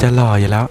จะหล่ออยู่แล้ว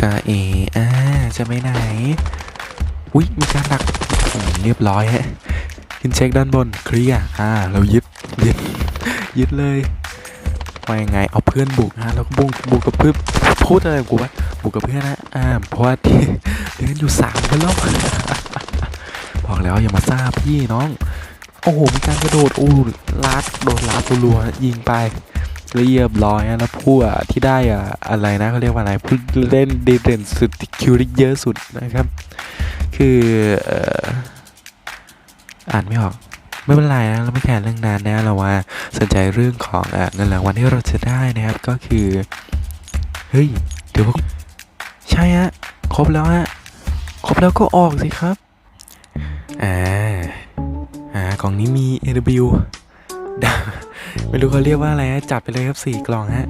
จะเออ่าจะไปไหน อุ้ยมีการดักเรียบร้อยฮะขึ้นเช็คด้านบนเคลียร์อ่า เรายึดยึดยึดเลยว่ายังไงเอาเพื่อนบุกนะแล้วก็บุกบุกกับเพื่อนพูดอะไรกูวะบุกกับเพื่อนนะอ่าเพราะว่าที่เดือนอยู่สามกันแล้วบอกแล้วอย่ามาซ่าพี่น้อง โอ้โหมีการกระโดดอู้ลัดโดนลัดรัวๆยิงไป เรียบร้อยอะแล้วผู้ที่ได้อะอะไรนะเขาเรียกว่าอะไรผู้เล่นดีเด่นสุดคิวได้เยอะสุดนะครับ คืออ่านไม่ออกไม่เป็นไรนะเราไม่แคร์เรื่องนั้นนะเราว่าสนใจเรื่องของเงินรางวัลที่เราจะได้นะครับก็คือเฮ้ยเดี๋ยวว่าใช่ฮะครบแล้วฮะครบแล้วก็ออกสิครับอ่าอ่ากล่องนี้มี AW ไม่รู้เขาเรียกว่าอะไรฮะจับไปเลยครับสี่กล่องฮะ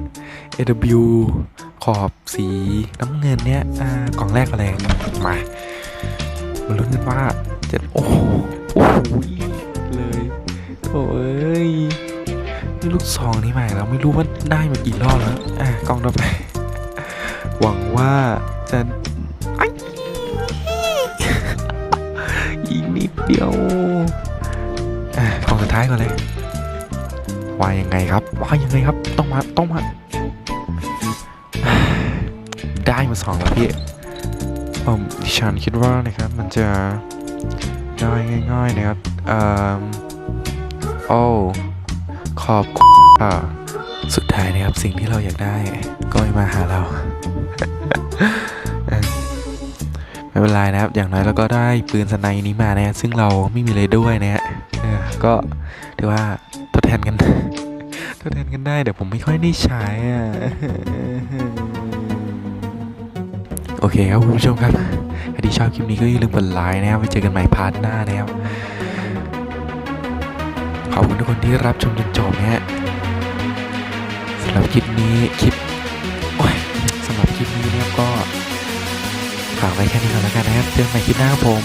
AW ขอบสีน้ำเงินเนี่ยอ่ากล่องแรกอะไรมามาลุ้นกันว่าจะโอ้โหเลยโอ้ยนี่ลูกซองนี้ใหม่แล้วไม่รู้ว่าได้มากี่รอบแล้วอะกล่องต่อไป หวังว่าจะอ้อีกนิดเดียวอะกล่องสุดท้ายก่อนเลย ว่ายังไงครับ ว่ายังไงครับ ต้องมา ต้องมา ได้มาสองแล้วพี่ผมดิฉันคิดว่านะครับ มันจะได้ง่ายๆนะครับเอ่อโอ้ขอบคุณค่ะสุดท้ายนะครับสิ่งที่เราอยากได้ ก็ไม่มาหาเราไม่เป็นไรนะครับ อย่างน้อยเราก็ได้ปืนสไนนี้มานะซึ่งเราไม่มีเลยด้วยนะฮะก็ถือว่า ทดแทนกัน ทดแทนกันได้แต่ผมไม่ค่อยได้ใช้อะ โอเคครับคุณผู้ชมครับถ้าที่ชอบคลิปนี้ก็อย่าลืมกดไลค์นะครับไว้เจอกันใหม่พาร์ทหน้านะครับ ขอบคุณทุกคนที่รับชมจนจบนะฮะสำหรับคลิปนี้คลิปโอ้ยสำหรับคลิปนี้เนี่ยก็ฝากไว้แค่นี้ก่อนแล้วกันนะครับเจอกันใหม่คลิปหน้าครับผม